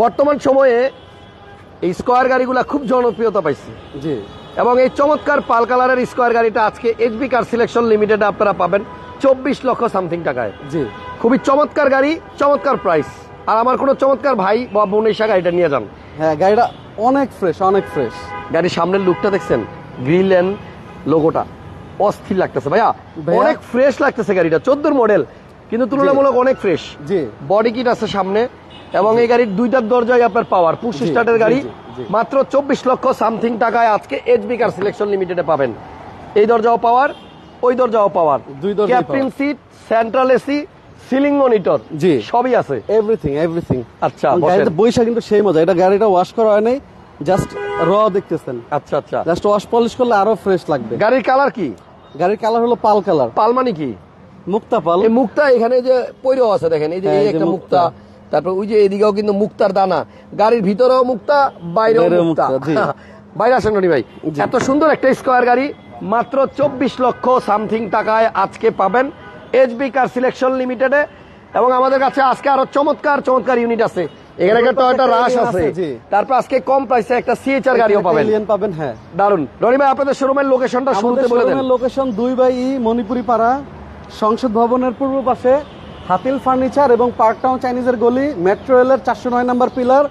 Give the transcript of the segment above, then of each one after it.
বর্তমান সময়ে এই স্কোয়ার গাড়িগুলা খুব জনপ্রিয়তা পাইছে। জি। এবং এই চমৎকার পাল কালারের স্কোয়ার গাড়িটা আজকে এইচবি কার সিলেকশন লিমিটেড আপনারা পাবেন চব্বিশ লক্ষ সামথিং টাকায়। জি। খুবই চমৎকার গাড়ি চমৎকার প্রাইস আর আমার কোনো চমৎকার ভাই বা বোন এসে গাড়িটা নিয়ে যান। হ্যাঁ গাড়িটা অনেক ফ্রেশ অনেক ফ্রেশ গাড়ির সামনের লুকটা দেখছেন? গ্রিল এন্ড লোগোটা অস্থির লাগতেছে ভাইয়া। ভাইয়া? অনেক ফ্রেশ লাগতেছে গাড়িটা চোদ্দোর মডেল কিন্তু তুলনামূলক অনেক ফ্রেশ জি। বডি কিট আছে সামনে। এবং এই গাড়ির দুইটার দরজায় আপনার পাওয়ার পুশ স্টার্টের গাড়ি। মাত্র চব্বিশ লক্ষ সামথিং টাকায় আজকে এইচবি কার সিলেকশন লিমিটেডে পাবেন। এই দরজাও পাওয়ার ওই দরজাও পাওয়ার দুই দরজাই captain seat central AC ceiling monitor জি। সবই আছে। এভরিথিং এভরিথিং আচ্ছা বসেন। বৈশা কিন্তু সেই মজা এটা গাড়িটা ওয়াশ করা হয় নাই জাস্ট র দেখতেছেন। আচ্ছা আচ্ছা। জাস্ট ওয়াশ পলিশ করলে আরও ফ্রেশ লাগবে। গাড়ির কালার কি? গাড়ির কালার হলো পাল কালার পালমানি কি? মুক্তা পাল। এই মুক্তা এখানে যে পৈরও আছে দেখেন এই যে হ্যাঁ, এই একটা মুক্তা। তারপর ওই যে এদিকেও কিন্তু মুক্তার দানা। গাড়ির ভিতরেও মুক্তা বাইরেও মুক্তা। বাইরে আসেন ভাই। এত সুন্দর একটা স্কোয়ার গাড়ি মাত্র চব্বিশ লক্ষ সামথিং টাকায় আজকে পাবেন এইচবি কার সিলেকশন লিমিটেডে এবং আমাদের কাছে আজকে আরও চমৎকার চমৎকার ইউনিট আছে। এখানে একটা টয়োটা রাশ আছে। তারপর আজকে কম প্রাইসে একটা সিএচআর গাড়িও পাবেন। Alien পাবেন হ্যাঁ। দারুণ রনি ভাই আপনাদের শোরুমের লোকেশনটা শুরুতে বলে দেন। লোকেশন দুই বাই ই মণিপুরি পাড়া সংসদ ভবনের পূর্ব পাশে। হাতিল ফার্নিচার এবং পার্ক টাউন চাইনিজের গলি মেট্রো রেলের চারশো নয় নম্বর পিলার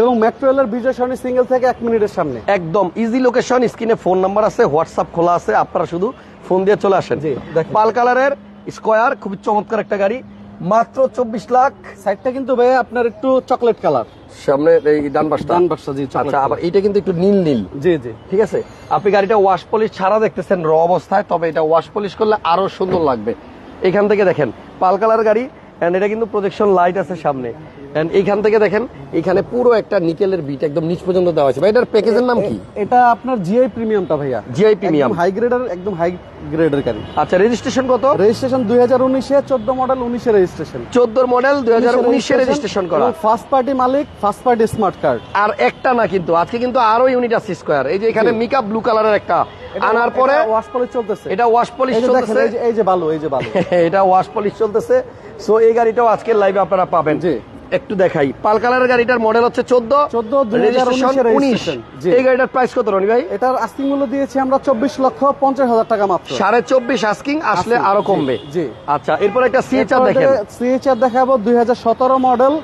এবং মেট্রো রেলের বিজয় সরণি সিঙ্গেল থেকে এক মিনিটের সামনে। একদম ইজি লোকেশন স্ক্রিনে ফোন নাম্বার আছে হোয়াটসঅ্যাপ খোলা আছে আপনারা শুধু ফোন দিয়ে চলে আসেন। পাল কালারের স্কোয়ার খুবই চমৎকার একটা গাড়ি মাত্র চব্বিশ লাখ। সাইডটা কিন্তু ভাই আপনার একটু চকলেট কালার সামনে এই ডান পাশটা। ডান পাশটা, জি, আচ্ছা আবার এটা কিন্তু একটু নীল নীল। জি জি। ঠিক আছে? আপনি গাড়িটা ওয়াশ পলিশ ছাড়া দেখতেছেন র অবস্থায় তবে এটা ওয়াশ পলিশ করলে আরও সুন্দর লাগবে। এখান থেকে দেখেন পাল কালার গাড়ি এন্ড এটা কিন্তু প্রজেকশন লাইট আছে সামনে। এন্ড এইখান থেকে দেখেন এখানে পুরো একটা নিকেলের বিট একদম নিচ পর্যন্ত দেওয়া আছে। ভাই এটার প্যাকেজের নাম কি? এটা আপনার জিআই প্রিমিয়ামটা ভাইয়া। GI premium। হাই গ্রেডের একদম হাই গ্রেডের গাড়ি। আচ্ছা রেজিস্ট্রেশন কত? রেজিস্ট্রেশন দুই হাজার উনিশে চোদ্দ মডেল উনিশে রেজিস্ট্রেশন চোদ্দোর মডেল দুই হাজার উনিশে রেজিস্ট্রেশন করা। ফার্স্ট পার্টি মালিক ফার্স্ট পার্টি স্মার্ট কার্ড আর একটা না কিন্তু আজকে কিন্তু আরও ইউনিট আছে স্কোয়ার এই যে এখানে মিকা ব্লু কালারের একটা। আনার পরে ওয়াশ পলিশ চলতেছে। এটা ওয়াশ পলিশ চলতেছে। এই যে- বালু এই যে বালু। এটা ওয়াশ পলিশ চলতেছে। সো এই গাড়িটাও আজকের লাইভে আপনারা পাবেন। জি। একটু দেখাই। পাল কালারের গাড়িটার মডেল হচ্ছে চোদ্দ। 14, 2019 রেজিস্ট্রেশন এর উনিশ। এই গাড়িটার প্রাইস কত রনি ভাই? এটার আস্কিং মূল্য দিয়েছি আমরা চব্বিশ লক্ষ পঞ্চাশ হাজার টাকা মাত্র। সাড়ে চব্বিশ আস্কিং আসলে আরও কমবে। জি। আচ্ছা এরপর একটা সিএচআর দেখেন। সিএচআর দেখাবো দুই হাজার সতেরো মডেল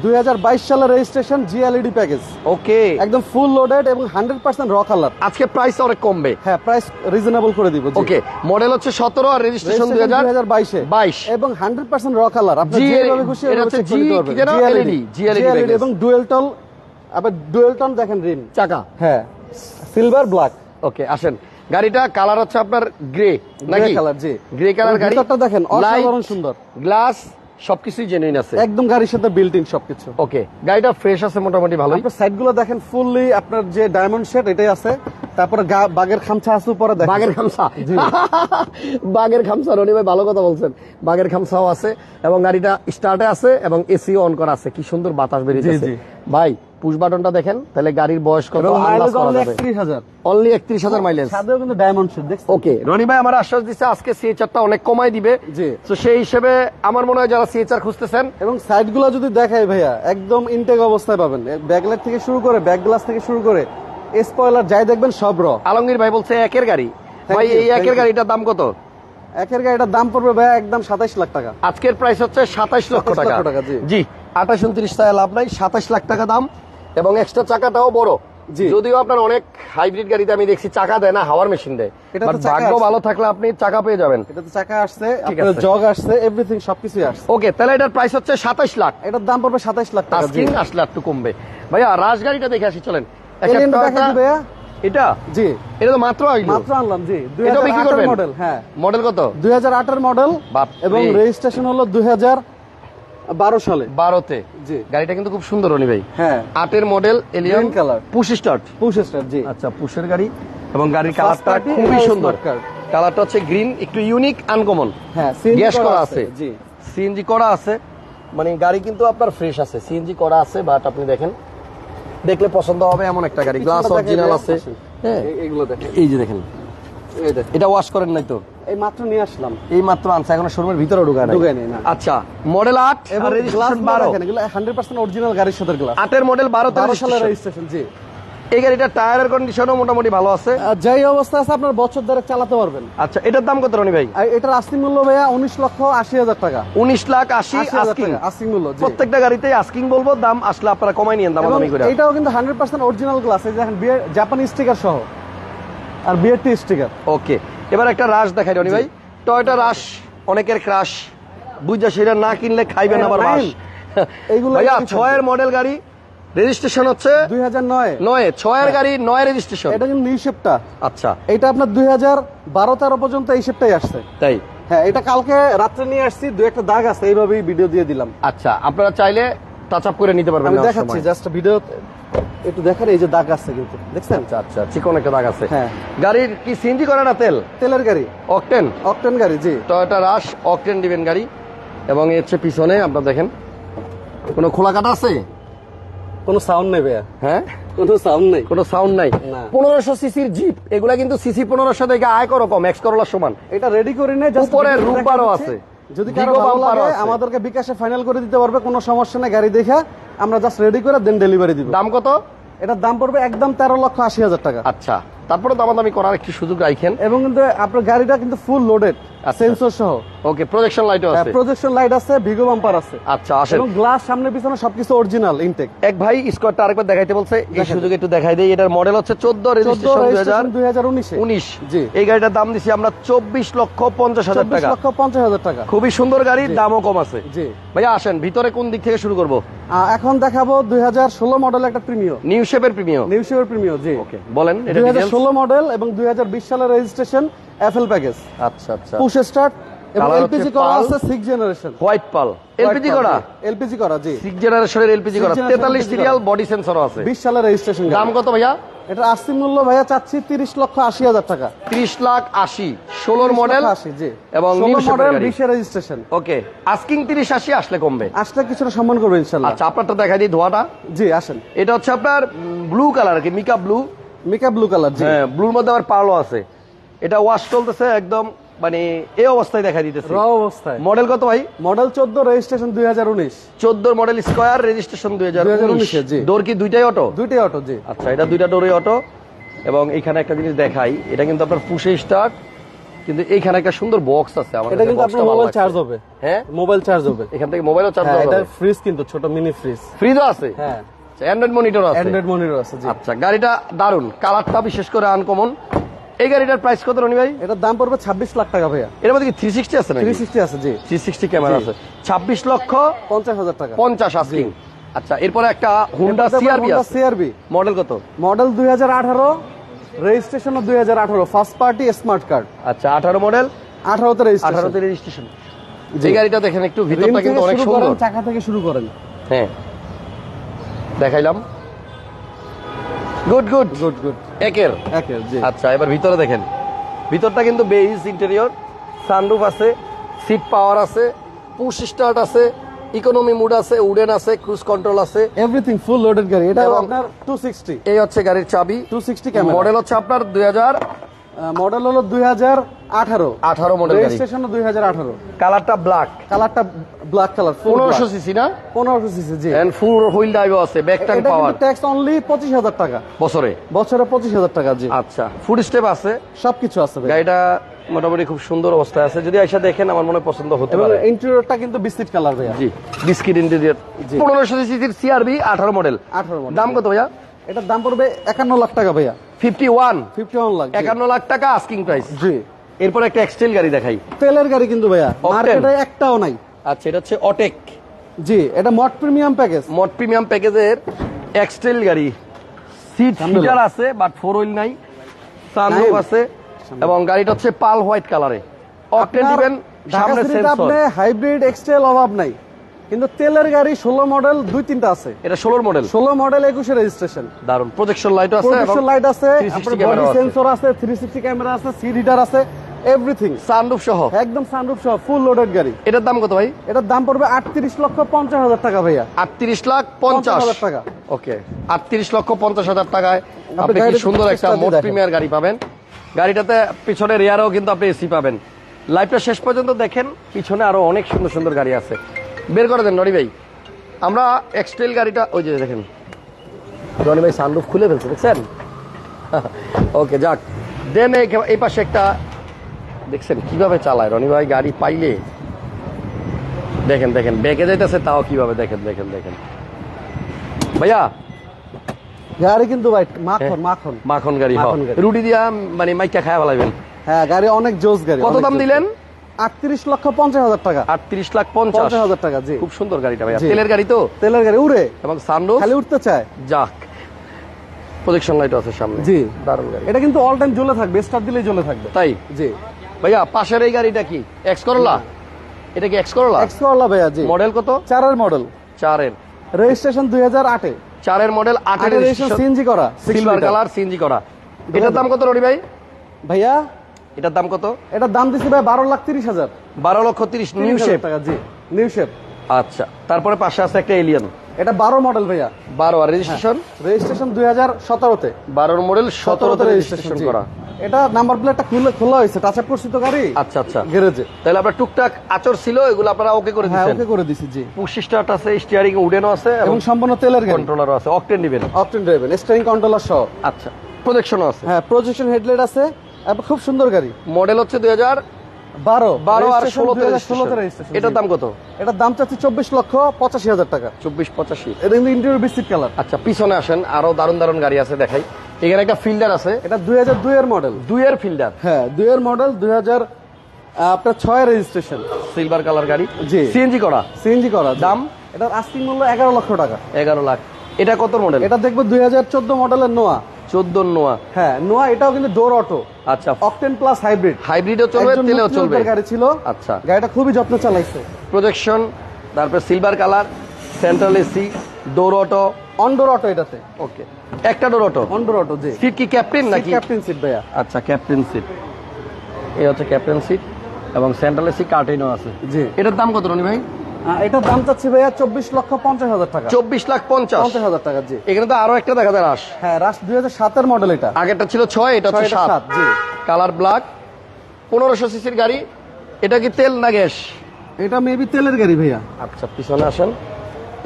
দুই হাজার বাইশ সালের রেজিস্ট্রেশন জিএলইডি প্যাকেজ ওকে একদম ফুল লোডেড এবং হান্ড্রেড পার্সেন্ট র কালার আজকে প্রাইস অনেক কমবে। হ্যাঁ প্রাইস রিজনেবল করে দিব ওকে মডেল হচ্ছে সতেরো আর রেজিস্ট্রেশন দুই হাজার 2022 বাইশ। এবং হান্ড্রেড পার্সেন্ট র কালার আপনি যেভাবে খুশি? GLED LED, GLED GLED package। এবং ডুয়েল টল আবার ডুয়েল টন দেখেন রিম চাকা। হ্যাঁ সিলভার ব্ল্যাক ওকে আসেন। গাড়িটা কালার হচ্ছে আপনার গ্রে নাকি? কালার জি। গ্রে কালার গাড়ি। দেখেন অসাধারণ সুন্দর। গ্লাস সবকিছুই জেনুইন আছে। একদম গাড়ির সাথে বিল্ট ইন সবকিছু। ওকে গাড়িটা ফ্রেশ আছে মোটামুটি ভালো আপনার সাইডগুলো দেখেন ফুললি আপনার যে ডায়মন্ড শেড এটাই আছে। তারপরে বাঘের বাগের খামছা আছে উপরে দেখেন। বাগের খামছা বাঘের বাগের খামছা রনি ভাই ভালো কথা বলছেন। বাগের খামছাও আছে এবং গাড়িটা স্টার্টে আছে এবং এসিও অন করা আছে। কি সুন্দর বাতাস বেরিয়েছে। ভাই পুশ বাটনটা দেখেন তাহলে গাড়ির বয়স কত? আন্দাজ করা যাবে। অনলি মাইলেজ সাথেও কিন্তু ডায়মন্ড শেড দেখছেন? ওকে রনি ভাই আমার আশ্বাস আজকে সিএচআরটা অনেক কমাই দিবে। জি। তো সেই হিসেবে আমার মনে হয় যারা সিএচআর খুঁজতেছেন এবং যদি দেখাই ভাইয়া একদম ইনটেক অবস্থায় পাবেন। ব্যাকলাইট থেকে শুরু করে ব্যাক গ্লাস থেকে শুরু করে স্পয়লার যাই দেখবেন সব র আলমগীর ভাই বলছে একের গাড়ি। ভাই এই একের গাড়িটার দাম কত? একের গাড়িটার দাম পড়বে ভাইয়া একদম সাতাইশ লাখ টাকা। আজকের প্রাইস হচ্ছে সাতাইশ লক্ষ টাকা জি। জি আঠাশ উনত্রিশ টাকা লাভ নাই সাতাইশ লাখ টাকা দাম। এবং এক্সট্রা চাকাটাও বড়। যদিও আপনার অনেক হাইব্রিড গাড়িতে আমি দেখছি চাকা দেয় না হাওয়ার মেশিন দেয়। ভাগ্য ভালো থাকলে আপনি চাকা পেয়ে যাবেন। এটা তো চাকা আসছে আপনার জগ আসছে এভরিথিং সবকিছুই আসছে। ওকে তাহলে এটার প্রাইস হচ্ছে সাতাইশ লাখ। এটার দাম পড়বে সাতাইশ লাখ টাকা আসলে একটু কমবে। ভাইয়া রাজ গাড়িটা দেখে আসি চলেন। এটা? জি। এটা তো মাত্র আইলো। মাত্র আনলাম জি। মডেল হ্যাঁ। মডেল কত? দুই হাজার আটের মডেল। এবং রেজিস্ট্রেশন হলো দুই হাজার বারো সালে। বারোতে? জি। গাড়িটা কিন্তু খুব সুন্দর রনি ভাই। হ্যাঁ। আটের model Allion color। Push start push start জি। আচ্ছা পুশের গাড়ি এবং গাড়ির কালারটা খুবই সুন্দর। কালারটা হচ্ছে গ্রিন একটু ইউনিক আনকমন হ্যাঁ গ্যাস করা আছে জি। সিএনজি করা আছে। মানে গাড়ি কিন্তু আপনার ফ্রেশ আছে। সিএনজি করা আছে বাট আপনি দেখেন দেখলে পছন্দ হবে এমন একটা গাড়ি। গ্লাস অরিজিনাল আছে। হ্যাঁ। এইগুলো দেখেন। এই যে দেখেন। এটা ওয়াশ করেন নাই তো? এই মাত্র নিয়ে আসলাম। এই মাত্র আনছে এখনও শোরুমের ভিতরে ঢুকায় নাই। ঢুকায় না। আচ্ছা মডেল আট এবং রেজিস্ট্রেশন বারো। দেখেন এগুলো হান্ড্রেড পার্সেন্ট অরিজিনাল গাড়ির সাথে গ্লাস আটের মডেল বারো বারো সালের রেজিস্ট্রেশন জি। এই গাড়িটার টায়ারের কন্ডিশনও মোটামুটি ভালো আছে। যেই অবস্থা আছে আপনার বছর ধরে চালাতে পারবেন। আচ্ছা এটার দাম কত রনি ভাই? এটার আস্তি মূল্য ভাইয়া উনিশ লক্ষ আশি হাজার টাকা। উনিশ লাখ আশি হাজার আস্কিং মূল্য জি। প্রত্যেকটা গাড়িতে আস্কিং বলব দাম আসলে আপনারা কমাই নিয়েন দাম করে। এটাও কিন্তু হান্ড্রেড পার্সেন্ট অরিজিনাল গ্লাস এই দেখেন জাপানি স্টিকার সহ। আর বিয়ের টি স্টিকার ওকে এবার একটা রাশ দেখাই রনি ভাই। টয়টা রাশ অনেকের ক্রাশ বুঝা সেটা না কিনলে খাইবেন হ্যাঁ, আবার বাস এইগুলো ভাইয়া ছয়ের মডেল গাড়ি রেজিস্ট্রেশন হচ্ছে দুই হাজার নয়। নয় ছয়ের গাড়ি নয় রেজিস্ট্রেশন এটা কিন্তু নিউ শেপটা আচ্ছা। এটা আপনার দুই হাজার বারো তেরো পর্যন্ত এই শেপটাই আসছে। তাই? হ্যাঁ এটা কালকে রাত্রে নিয়ে আসছি দু একটা দাগ আছে এইভাবেই ভিডিও দিয়ে দিলাম। আচ্ছা আপনারা চাইলে টাচ আপ করে নিতে পারবেন আমি দেখাচ্ছি জাস্ট ভিডিও একটু দেখেন এই যে দাগ আছে কিন্তু দেখছেন? আচ্ছা আচ্ছা চিকন একটা দাগ আছে। হ্যাঁ। গাড়ির কি সিএনজি করে না তেল? তেলের গাড়ি। অকটেন অকটেন গাড়ি জি। টয়োটা রাশ অকটেন দিবেন গাড়ি। এবং এর হচ্ছে পিছনে আপনারা দেখেন কোনো খোলা কাটা আছে? কোনো সাউন্ড নেই ভাইয়া। হ্যাঁ? কোনো সাউন্ড নেই। কোনো সাউন্ড নাই। পনেরোশো সিসির জিপ এগুলা কিন্তু সিসি পনেরোশো থেকে আয় করো কম এক্স করোলার সমান। এটা রেডি করে নিয়ে just উপরে ভিডিও রূপ আছে। যদি কারও ভালো লাগে আমাদেরকে বিকাশে ফাইনাল করে দিতে পারবে কোনো সমস্যা নেই গাড়ি দেখে আমরা জাস্ট রেডি করে দেন ডেলিভারি দিব। দাম কত? এটার দাম পড়বে একদম তেরো লক্ষ আশি হাজার টাকা। আচ্ছা। তারপরে দামাদামি করার একটু সুযোগ রাখেন এবং কিন্তু আপনার গাড়িটা কিন্তু ফুল লোডেড। সেন্সর সহ। ওকে প্রজেকশন লাইটও আছে। প্রজেকশন লাইট আছে ভিগো বাম্পার আছে। আচ্ছা আসেন। এবং গ্লাস সামনে পিছনে সবকিছু অরিজিনাল ইনটেক এক ভাই স্কোয়ারটা আরেকবার দেখাইতে বলছে এই। সুযোগে একটু দেখাই দেই এটার মডেল হচ্ছে চোদ্দ চোদ্দ রেজিস্ট্রেশন দুই হাজার দুই হাজার উনিশে। উনিশ। জি। এই গাড়িটার দাম দিছি আমরা চব্বিশ লক্ষ পঞ্চাশ হাজার চব্বিশ টাকা। লক্ষ পঞ্চাশ হাজার টাকা। খুবই সুন্দর গাড়ি দামও কম আছে। জি। ভাইয়া আসেন ভিতরে কোন দিক থেকে শুরু করব? এখন দেখাবো দুই হাজার ষোলো মডেল একটা প্রিমিয় নিউ শেপের প্রিমিয়াম নিউ শেপের প্রিমিয় জি। ওকে বলেন এটা? ষোলো মডেল এবং দুই হাজার বিশ সালের রেজিস্ট্রেশন এফএল প্যাকেজ আচ্ছা আচ্ছা। পুশ স্টার্ট এবং এলপিজি করা আছে six generation white pearl. LPG করা? এলপিজি করা জি। সিক্স জেনারেশনের এলপিজি করা। generation তেতাল্লিশ LPG সিরিয়াল বডি সেন্সরও আছে। বিশ সালের রেজিস্ট্রেশন দাম কত ভাইয়া? এটা মূল্য ভাইয়া চাচ্ছি তিরিশ লক্ষ আশি হাজার টাকা। ত্রিশ লাখ আশি। ষোলোর মডেল আশি জি। এবং ষোলো new shape এর মডেল গাড়ি। বিশের রেজিস্ট্রেশন ওকে আস্কিং তিরিশ আশি আসলে কমবে। আসলে কিছুটা সম্মান করব ইনশাল্লাহ। আচ্ছা আপনারটা দেখাই দিই ধোয়াটা। জি আসেন। এটা হচ্ছে আপনার ব্লু কালার কি mica blue mica blue colour হ্যাঁ ব্লুর মধ্যে আবার পার্লও আছে। এটা ওয়াশ চলতেছে একদম মানে এই অবস্থায় দেখাই দিতেছে। র অবস্থায়। মডেল কত ভাই? মডেল চোদ্দ রেজিস্ট্রেশন দুই হাজার উনিশ। চোদ্দ মডেল স্কোয়ার রেজিস্ট্রেশন 2019 জি। ডোর কি দুইটাই অটো দুইটাই অটো জি। আচ্ছা এটা দুইটা ডোরে অটো এবং এখানে একটা জিনিস দেখাই এটা কিন্তু আপনার পুষে স্টার্ট কিন্তু এইখানে একটা সুন্দর বক্স আছে। আমার এটা কিন্তু আপনার মোবাইল চার্জ হবে। হ্যাঁ? মোবাইল চার্জ হবে। এখান থেকে মোবাইলও চার্জ হ্যাঁ এটা ফ্রিজ কিন্তু ছোট মিনি ফ্রিজ ফ্রিজও আছে? হ্যাঁ। অ্যান্ড্রয়েড মনিটর আছে। অ্যান্ড্রয়েড মনিটর আছে জি। আচ্ছা গাড়িটা দারুণ কালারটা বিশেষ করে আনকমন এই গাড়িটার প্রাইস কত রনি ভাই? এটার দাম পড়বে ছাব্বিশ লাখ টাকা ভাইয়া। এর মধ্যে কি থ্রি সিক্সটি আছে নাকি? সিক্সটি আছে জি। থ্রি সিক্সটি ক্যামেরা আছে। ছাব্বিশ লক্ষ পঞ্চাশ হাজার টাকা। পঞ্চাশ আস্কিং আচ্ছা এরপরে একটা হুন্ডা সিআরবি আছে। সিআরবি মডেল কত? মডেল দুই হাজার আঠারো রেজিস্ট্রেশন দুই হাজার আঠারো ফার্স্ট পার্টি স্মার্ট কার্ড আচ্ছা আঠারো মডেল আঠারোতে রেজিস্ট্রেশন আঠারোতে রেজিস্ট্রেশন এই গাড়িটা দেখেন একটু ভিতরটা কিন্তু অনেক সুন্দর। চাকা থেকে শুরু করেন। হ্যাঁ। দেখাইলাম। গুড গুড গুড গুড একের। একের জি। আচ্ছা এবার ভিতরে দেখেন। ভিতরটা কিন্তু বেইজ ইন্টেরিয়র সানরুফ আছে সিট পাওয়ার আছে পুশ স্টার্ট আছে ইকোনমি মুড আছে উডেন আছে ক্রুজ কন্ট্রোল আছে। এভরিথিং ফুল লোডেড গাড়ি। এটা আপনার টু সিক্সটি এই হচ্ছে গাড়ির চাবি। টু সিক্সটি ক্যামেরা মডেল হচ্ছে আপনার দুই হাজার মডেল হলো দুই হাজার আঠারো। আঠারো মডেল রেজিস্ট্রেশন দুই হাজার আঠারো। কালারটা ব্ল্যাক কালারটা ব্ল্যাক কালার পনেরোশো সিসি না? পনেরোশো সিসি জি। এন্ড ফুল হুইল ড্রাইভও আছে back tank power tax only পঁচিশ হাজার টাকা। বছরে? বছরে পঁচিশ হাজার টাকা জি। আচ্ছা ফুড স্টেপ আছে? সবকিছু আছে গাড়িটা মোটামুটি খুব সুন্দর অবস্থায় আছে। যদি আইসা দেখেন আমার মনে পছন্দ হতে পারে। ইন্টেরিয়রটা কিন্তু বিস্কিট কালার ভাইয়া। জি বিস্কিট ইন্টেরিয়র জি। পনেরোশো সিসির সিআরবি আঠারো মডেল আঠারো মডেল দাম কত ভাইয়া? এটার দাম পড়বে একান্ন লাখ টাকা ভাইয়া। Fifty one. Fifty one lakh একান্ন লাখ টাকা আস্কিং প্রাইস জি। এরপর একটা এক্সটেল গাড়ি দেখাই। তেলের গাড়ি কিন্তু ভাইয়া? মার্কেটে একটাও নাই। আচ্ছা এটা হচ্ছে অটেক জি এটা mode premium package. Mode premium প্যাকেজের এক্সটেল গাড়ি। সিট হিটার আছে বাট ফোর হুইল নাই। সানরুফ আছে এবং গাড়িটা হচ্ছে পাল হোয়াইট কালারে। অকটেন দিবেন সামনে সেন্সর আপনি হাইব্রিড এক্সটেল অভাব নাই। কিন্তু তেলের গাড়ি ষোলো মডেল দুই তিনটা আছে। এটা ষোলোর মডেল ষোলো মডেল একুশে রেজিস্ট্রেশন দারুণ প্রজেকশন লাইট আছে এবং প্রোটেকশন লাইট আছে 360 আপনার ক্যামেরা বডি। সেন্সর আছে থ্রি সিক্সটি ক্যামেরা আছে সিট হিটার আছে এভরিথিং সানরুফ সহ? একদম সানরুফ সহ ফুল লোডেড গাড়ি। এটার দাম কত ভাই? এটার দাম পড়বে আটত্রিশ লক্ষ পঞ্চাশ হাজার টাকা ভাইয়া। আটত্রিশ লাখ পঞ্চাশ। হাজার টাকা। ওকে। আটত্রিশ লক্ষ পঞ্চাশ হাজার টাকায় আপনি কি সুন্দর একটা মোট প্রিমিয়ার গাড়ি পাবেন। গাড়িটাতে পিছনে রেয়ারেও কিন্তু আপনি এসি পাবেন। লাইভটা শেষ পর্যন্ত দেখেন পিছনে আরও অনেক সুন্দর সুন্দর গাড়ি আছে। বের করে দেন রনি ভাই। আমরা এক্সটেল গাড়িটা ওই যে দেখেন। রনি ভাই সানরুফ খুলে ফেলছে দেখছেন? ওকে যাক। দেন এই- পাশে একটা দেখছেন কীভাবে চালায়? রনি ভাই গাড়ি পাইলে। দেখেন দেখেন বেঁকে যাইতেছে তাও কীভাবে? দেখেন দেখেন দেখেন। ভাইয়া। গাড়ি কিন্তু ভাই মাখন হ্যাঁ। মাখন। মাখন গাড়ি মাখন গাড়ি। রুটি দিয়া মানে মাইকা খায়া ফেলাইবেন। হ্যাঁ গাড়ি অনেক জোস গাড়ি কত দাম দিলেন? আটত্রিশ লক্ষ পঞ্চাশ হাজার টাকা। আটত্রিশ লাখ পঞ্চাশ। হাজার টাকা জি। খুব সুন্দর গাড়িটা ভাইয়া। জি। তেলের গাড়ি তো? তেলের গাড়ি উড়ে। এবং সানরুফ? খালি উঠতে চায়। যাক। প্রজেকশন লাইট আছে সামনে। জি। দারুণ গাড়ি। এটা কিন্তু অল টাইম জ্বলে থাকবে স্টার্ট দিলেই জ্বলে থাকবে। তাই? জি। ভাইয়া পাশের এই গাড়িটা কি? এক্স করলা এটা কি এক্স করলা এক্স করলা ভাইয়া জি। মডেল কত? চারের মডেল চারের। রেজিস্ট্রেশন দুই হাজার আটে। চারের মডেল আটের রেজিস্ট্রেশন সিএনজি করা সিলভার কালার সিএনজি করা। এটার দাম কত রনি ভাই? ভাইয়া? এটার দাম কত? এটার দাম দিচ্ছে ভাই বারো লাখ তিরিশ হাজার। বারো লক্ষ তিরিশ নিউ 30,000 শেপ টাকা জি নিউ শেপ আচ্ছা তারপরে পাশে আছে একটা এলিয়ান এটা বারো মডেল ভাইয়া। বারো আর রেজিস্ট্রেশন রেজিস্ট্রেশন দুই হাজার সতেরোতে। বারোর মডেল সতেরোতে রেজিস্ট্রেশন করা। এটা নাম্বার প্লেটটা খুলে খোলা হয়েছে টাচ আপ করছি তো গাড়ি। আচ্ছা আচ্ছা। গ্যারেজে। তাহলে আপনার টুকটাক আচর ছিল এগুলো আপনারা ওকে করে হ্যাঁ ওকে করে দিছি জি। পুশ স্টার্ট আছে স্টিয়ারিং উডেনও আছে এবং সম্পূর্ণ তেলের কন্ট্রোলারও আছে অকটেন দিবেন অপটেন ড্রাইভেন স্টারিং কন্ট্রোলার সহ। আচ্ছা প্রজেকশনও আছে। হ্যাঁ প্রজেকশন হেডলাইট আছে খুব সুন্দর গাড়ি। মডেল হচ্ছে দুই হাজার বারো। বারো আর Registration ষোলোতে রেজিস্ট্রেশন এটার দাম কত? এটার দাম চাচ্ছি চব্বিশ লক্ষ পঁচাশি হাজার টাকা। চব্বিশ পঁচাশি। এটা কিন্তু ইন্টেরিয়র বিস্কিট কালার আচ্ছা পিছনে আসেন আরও দারুণ দারুণ গাড়ি আছে দেখাই। এখানে একটা ফিল্ডার আছে। এটা দুই হাজার দুই এর মডেল দুইয়ের ফিল্ডার? হ্যাঁ দুই এর মডেল দুই হাজার আপনার ছয় রেজিস্ট্রেশন সিলভার কালার গাড়ি। জি। সিএনজি করা? সিএনজি করা দাম? এটার আস্তিং মূল্য এগারো লক্ষ টাকা। এগারো লাখ। এটা কত মডেল এটা দেখব দুই হাজার চোদ্দ মডেলের নোয়া চোদ্দ নোয়া। হ্যাঁ নোয়া এটাও কিন্তু ডোর অটো। আচ্ছা। অকটেন প্লাস হাইব্রিড হাইব্রিডও চলবে তেলেও চলবে। গাড়ি ছিল। আচ্ছা। গাড়িটা খুবই যত্ন চালাইছে। প্রজেকশন তারপর silver colour central AC door auto one door auto এটাতে। ওকে একটা door auto one door auto জি। সিট কি ক্যাপ্টেন নাকি? ক্যাপ্টেন সিট ভাইয়া। আচ্ছা ক্যাপ্টেন সিট এই হচ্ছে ক্যাপ্টেন সিট এবং সেন্ট্রাল এসি কার্টেনও আছে। জি। এটার দাম কত রনি ভাই? এটার দাম চাচ্ছি ভাইয়া চব্বিশ লক্ষ পঞ্চাশ হাজার টাকা। চব্বিশ লাখ পঞ্চাশ? পঞ্চাশ হাজার টাকা জি। এখানে তো আরও একটা দেখা যায় রাস। হ্যাঁ রাস দুই হাজার সাতের মডেল এটা। আগেরটা ছিল ছয় এটা হচ্ছে সাত, জি। কালার ব্ল্যাক পনেরোশো সিসির গাড়ি। এটা কি তেল না গ্যাস? এটা মেবি তেলের গাড়ি ভাইয়া। আচ্ছা পিছনে আসেন।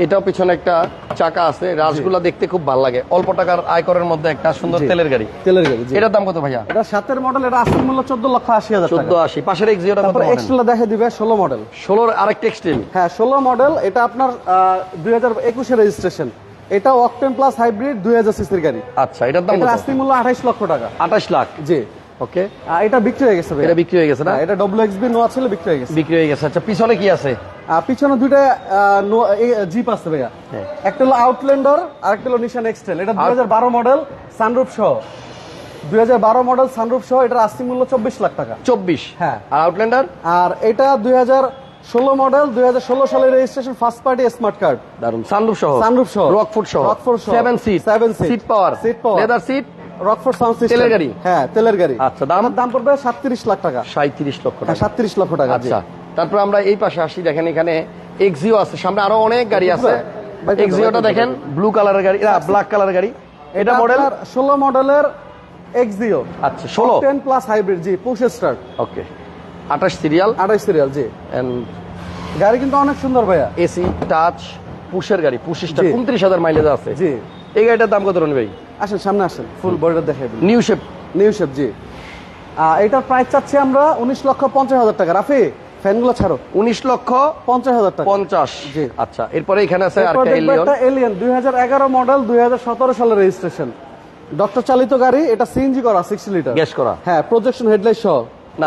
এটাও পিছনে একটা চাকা আছে। রাসগুলা দেখতে খুব ভালো লাগে। অল্প টাকার আয়করের মধ্যে একটা সুন্দর তেলের গাড়ি। তেলের গাড়ি এটার দাম কত ভাইয়া? এটা সাতের মডেল এটা আস্তিক মূল্য চোদ্দ লক্ষ আশি হাজার চোদ্দ টাকা আশি। পাশের এক্সিওটা কত তারপর এক্সট্রা দেখে দিবে ষোলো মডেল ষোলোর আরেক টেক্সটাইল হ্যাঁ ষোলো মডেল এটা আপনার দুই হাজার একুশে রেজিস্ট্রেশন এটা অকটেন প্লাস হাইব্রিড দুই হাজার সিসির গাড়ি। আচ্ছা এটার দাম এটা আস্তিক মূল্য আঠাইশ লক্ষ টাকা। আঠাশ লাখ। জি। ওকে? এটা বিক্রি হয়ে গেছে এটা বিক্রি হয়ে গেছে না? হ্যাঁ, এটা ডব্লিউ এক্স বি নোয়া ছিল বিক্রি হয়ে গেছে। বিক্রি হয়ে গেছে। আচ্ছা পিছনে কি আছে? পিছনে দুইটা জিপ আছে ভাইয়া। হ্যাঁ। একটা হলো আউটল্যান্ডার আর একটা হলো নিশান এক্সটেল এটা দুই হাজার বারো মডেল সানরুফ সহ। দুই হাজার বারো মডেল সানরুফ সহ এটার আস্তি মূল্য চব্বিশ লাখ টাকা। চব্বিশ? হ্যাঁ। আর আউটল্যান্ডার আর এটা দুই হাজার ষোলো মডেল দুই হাজার ষোলো সালের registration first party smart card দারুণ সানরুফ সহ? সানরুফ সহ। রকফুট সহ? রকফুট সহ। Seven seat seven seat seat power seat power leather seat Rockford sound system. তেলের গাড়ি? হ্যাঁ তেলের গাড়ি। আচ্ছা, দাম? দাম পড়বে সাতত্রিশ লাখ টাকা। সাঁত্রিশ লক্ষ হ্যাঁ টাকা। সাতত্রিশ লক্ষ টাকা। আচ্ছা তারপর আমরা এই পাশে আসি দেখেন এখানে এক্সিও আছে। সামনে আরও অনেক গাড়ি আছে। এক্সিওটা দেখেন ব্লু কালারের গাড়ি ব্ল্যাক কালারের গাড়ি। এটা মডেল ষোলো মডেলের এক্সিও আচ্ছা ষোলো? টেন প্লাস হাইব্রিড জি পুশ স্টার্ট ওকে আঠাশ সিরিয়াল আড়াই সিরিয়াল জি। এন্ড গাড়ি কিন্তু অনেক সুন্দর ভাইয়া। এসি টাচ পুশের গাড়ি জি। উনত্রিশ হাজার মাইলেজ আছে। জি। এই গাড়িটার দাম কত রনি ভাই? আসেন সামনে আসেন। ফুল বডিটা দেখাই দিন নিউ শেপ নিউ শেপ জি। এটার প্রাইস চাচ্ছি আমরা উনিশ লক্ষ পঞ্চাশ হাজার টাকা। রাফি ফ্যানগুলো ছাড়ো। উনিশ লক্ষ পঞ্চাশ হাজার টাকা। পঞ্চাশ। জি। আচ্ছা এরপরে এখানে আছে এলিয়ন দুই হাজার এগারো মডেল দুই হাজার সতেরো সালের রেজিস্ট্রেশন ডক্টর চালিত গাড়ি এটা সিএনজি করা সিক্সটি লিটার গ্যাস করা। হ্যাঁ প্রজেকশন হেডলাইট সহ। না,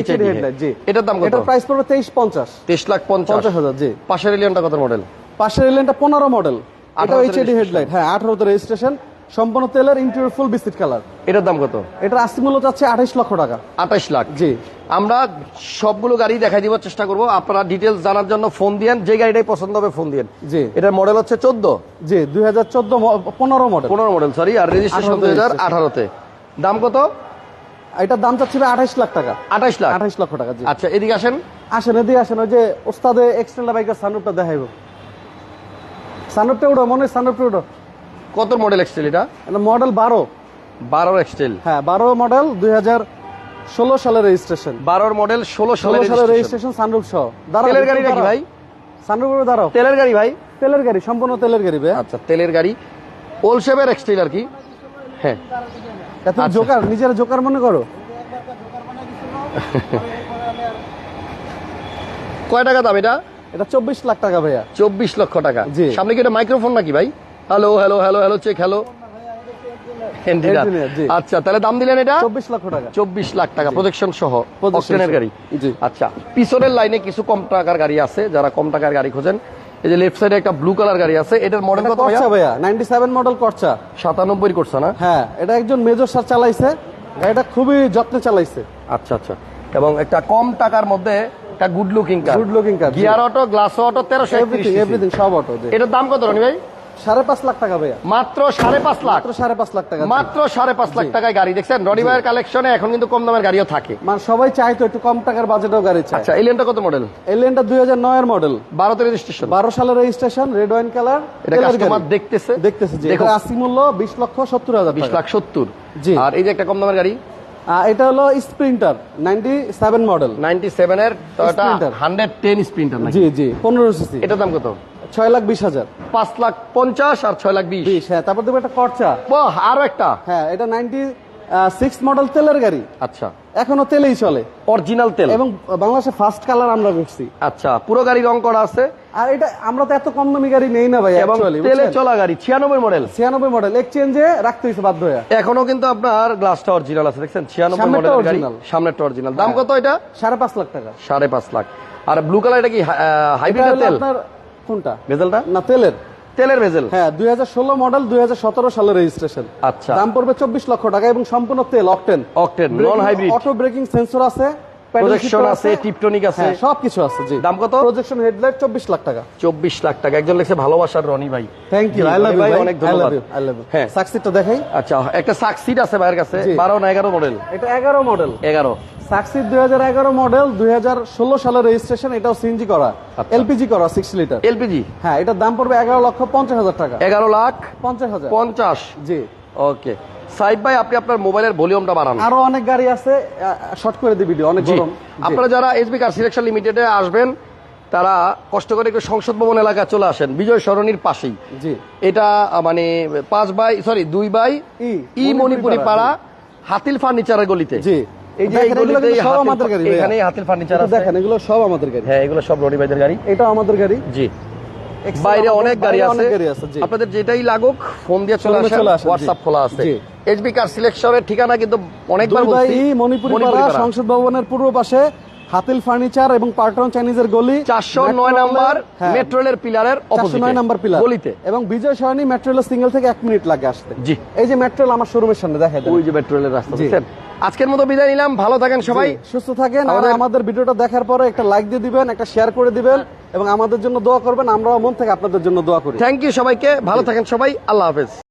এটা জি। এটার দাম কত? এটার প্রাইস পড়বে তেইশ পঞ্চাশ। তেইশ লাখ পঞ্চাশ। পঞ্চাশ হাজার জি। পাশের এলিয়নটা কত মডেল পাশের এলিয়নটা পনেরো মডেল এটা 18 হেডলাইট হ্যাঁ আঠারোতে রেজিস্ট্রেশন সম্পূর্ণ তেলের ইন্টেরিয়র ফুল বিস্কিট কালার এটার দাম কত? এটার আস্তি মূল্য চাচ্ছে আঠাইশ লক্ষ টাকা। আঠাশ লাখ। জি। আমরা সবগুলো গাড়ি দেখাই দিব চেষ্টা করব। আপনারা ডিটেলস জানার জন্য ফোন দিয়েন। যে গাড়িটাই পছন্দ হবে ফোন দিয়েন। জি। এটার মডেল হচ্ছে চোদ্দ। জি দুই হাজার চোদ্দ পনেরো মডেল পনেরো মডেল সরি আর রেজিস্ট্রেশন দুই হাজার আঠারোতে। দাম কত? এটার দাম চাচ্ছিল আঠাইশ লাখ টাকা। আঠাশ লাখ। আঠাইশ লক্ষ টাকা আচ্ছা এদিকে আসেন। আসেন এদিকে আসেন। ওই যে ওস্তাদে এক্সটেন্ডা বাইকের সানুপটা দেখাইব। সানুপটা উঠো মনে হয় সানুপটা উঠো কত মডেল এক্সটেল এটা? মডেল বারো। বারো এক্সটেল হ্যাঁ বারো মডেল দুই হাজার ষোলো সালের রেজিস্ট্রেশন বারোর মডেল ষোলো ষোলো সালের রেজিস্ট্রেশন সানরুফ সহ। তেলের গাড়ি নাকি ভাই? সানরুফ উপরে দাঁড়াও। তেলের গাড়ি ভাই? তেলের গাড়ি সম্পূর্ণ তেলের গাড়ি ভাই আচ্ছা তেলের গাড়ি। ওলশেপের এক্সটেল আর কি? হ্যাঁ। তুমি আচ্ছা। জোকার নিজের জোকার মনে করো। কয় টাকা দাম এটা? এটা চব্বিশ লাখ টাকা ভাইয়া। চব্বিশ লক্ষ টাকা। সামনে কি এটা মাইক্রোফোন নাকি ভাই? Hello hello hello hello check hello আচ্ছা তাহলে দাম দিলেন এটা? চব্বিশ লক্ষ টাকা। চব্বিশ লাখ টাকা প্রজেকশন সহ গাড়ি। আচ্ছা পিছনের লাইনে কিছু কম টাকার গাড়ি আছে যারা কম টাকার গাড়ি খোঁজেন। এই যে লেফট সাইডে একটা ব্লু কালার গাড়ি আছে এটার মডেল কত ভাইয়া? করছা ভাইয়া নাইনটি সেভেন মডেল করছা সাতানব্বই করছে না? হ্যাঁ এটা একজন মেজর স্যার চালাইছে। গাড়িটা খুবই যত্নে চালাইছে। আচ্ছা আচ্ছা। এবং একটা কম টাকার মধ্যে একটা good looking car looking car, জি। গিয়ার অটো গ্লাস অটো তেরোশো এভরিথিং এভরিথিং সব অটো এটার দাম কত রনি ভাই? সাড়ে পাঁচ লাখ টাকা ভাইয়া। মাত্র সাড়ে পাঁচ লাখ। মাত্র সাড়ে পাঁচ লাখ টাকা মাত্র সাড়ে পাঁচ লাখ টাকায় গাড়ি দেখছেন? রনি ভাইয়ের কালেকশনে এখন কিন্তু কম দামের গাড়িও থাকে। মানে সবাই চাই তো একটু কম টাকার বাজেটেও গাড়ি চায়। আচ্ছা এলিয়নটা কত মডেল এলিয়নটা দুই হাজার নয়ের মডেল বারোতে রেজিস্ট্রেশন বারো সালের রেজিস্ট্রেশন রেড ওয়াইন কালার এটা কাস্টমার দেখতেছে। দেখতেছে দেখো। এটা মূল্য বিশ লক্ষ সত্তর হাজার বিশ লাখ সত্তর। জি। আর এই যে একটা কম দামের গাড়ি? এটা হলো Sprinter ninety seven model ninety seven এর টয়োটা হান্ড্রেড টেন স্প্রিন্টার জি জি পনেরো সিসি। এটার দাম কত? ছয় লাখ বিশ হাজার। পাঁচ লাখ পঞ্চাশ আর ছয় লাখ বিশ। হ্যাঁ তারপর দেবো একটা খরচা বাহ, আরও একটা। হ্যাঁ এটা নাইনটি সিক্স মডেল তেলের গাড়ি। আচ্ছা। এখনও তেলেই চলে। অরিজিনাল তেল। এবং বাংলাদেশে ফার্স্ট কালার আমরা করছি আচ্ছা পুরো গাড়ি রং করা আছে। আর এটা আমরা তো এত কম দামি গাড়ি নেই না ভাই এবং তেলে চলা গাড়ি ছিয়ানব্বই মডেল ছিয়ানব্বই মডেল এক্সচেঞ্জে রাখতে হয়েছে বাধ্য হয়ে। এখনও কিন্তু আপনার গ্লাসটা অরিজিনাল আছে দেখছেন? ছিয়ানব্বই মডেল গাড়ি। সামনেরটা অরিজিনাল দাম হ্যাঁ। কত এটা? সাড়ে পাঁচ লাখ টাকা। সাড়ে পাঁচ লাখ। আর ব্লু কালার এটা কি হাইব্রিড তেল? আপনার কোনটা? ভেজেলটা না তেলের। তেলের ভেজেল? হ্যাঁ দুই হাজার ষোলো মডেল দুই হাজার সতেরো সালের রেজিস্ট্রেশন আচ্ছা। দাম পড়বে চব্বিশ লক্ষ টাকা এবং সম্পূর্ণ তেল octane octane non hybrid auto braking sensor আছে প্রজেকশন আছে। টিপটনিক আছে। হ্যাঁ সবকিছু আছে জি। দাম কত? প্রজেকশন হেডলাইট চব্বিশ লাখ টাকা। চব্বিশ লাখ টাকা। একজন লিখছে ভালোবাসার রনি ভাই। Thank you I love you ভাই, ভাই। অনেক ধন্যবাদ। আই লাভ ইউ হ্যাঁ। সাকসিটটা দেখাই। আচ্ছা একটা সাকসিড আছে ভাইয়ের কাছে জি। বারো না এগারো মডেল এটা এগারো মডেল এগারো। সাকসিড দুই হাজার এগারো মডেল দুই হাজার ষোলো সালের রেজিস্ট্রেশন এটাও সিএনজি করা আচ্ছা। এলপিজি করা সিক্স লিটার এলপিজি হ্যাঁ এটার দাম পড়বে এগারো লক্ষ পঞ্চাশ হাজার টাকা। এগারো লাখ পঞ্চাশ হাজার। পঞ্চাশ? জি। ওকে। সাইদ ভাই আপনি আপনার মোবাইলের ভলিউমটা বাড়ান। আরও অনেক গাড়ি আছে শর্ট করে দিই ভিডিও অনেক গরম। আপনারা যারা এসবি কার সিলেকশন লিমিটেডে আসবেন তারা কষ্ট করে একটু সংসদ ভবন এলাকা চলে আসেন বিজয় সরণির পাশেই। জি। এটা মানে পাঁচ বাই সরি দুই বাই ই, মণিপুরি পাড়া হাতিল ফার্নিচারের গলিতে। জি। এই যে এগুলো সব আমাদের গাড়ি ভাইয়া। এখানেই ফার্নিচার আছে। দেখেন এগুলো সব আমাদের গাড়ি। হ্যাঁ এগুলো সব রনি ভাইদের গাড়ি। এটাও আমাদের গাড়ি। জি। বাইরে অনেক গাড়ি আছে। অনেক গাড়ি আছে জি। আপনাদের যেটাই লাগুক ফোন দিয়ে চলে আসেন। হোয়াটসঅ্যাপ খোলা আছে। এইচবি কার সিলেকশনের ঠিকানা কিন্তু অনেকবার বলছি মণিপুরি। সংসদ ভবনের পূর্ব পাশে হাতিল ফার্নিচার এবং পার্টন চাইনিজের গলি। চারশো নয় নাম্বার হ্যাঁ, মেট্রো রেলের পিলারের চারশো নয় নাম্বার পিলার গলিতে। এবং বিজয় সরণি মেট্রো রেলের সিঙ্গেল থেকে এক মিনিট লাগে আসতে। জি। এই যে মেট্রো রেল আমার শোরুমের সামনে দেখা যায় ওই যে মেট্রো রেলের রাস্তা বুঝছেন? আজকের মতো বিদায় নিলাম। ভালো থাকেন সবাই। সুস্থ থাকেন আর আমাদের- ভিডিওটা দেখার পরে একটা লাইক দিয়ে দিবেন একটা শেয়ার করে দিবেন এবং আমাদের জন্য দোয়া করবেন আমরাও মন থেকে আপনাদের জন্য দোয়া করি। থ্যাংক ইউ সবাইকে। ভালো থাকেন সবাই। আল্লাহ হাফেজ।